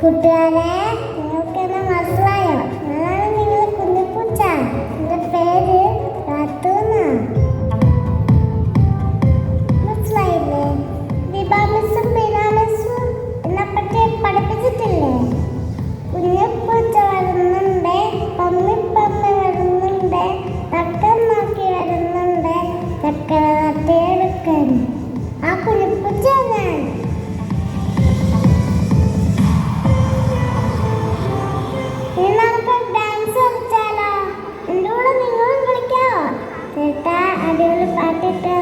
കൂട്ടുകാരെ നിങ്ങൾക്ക് da da da.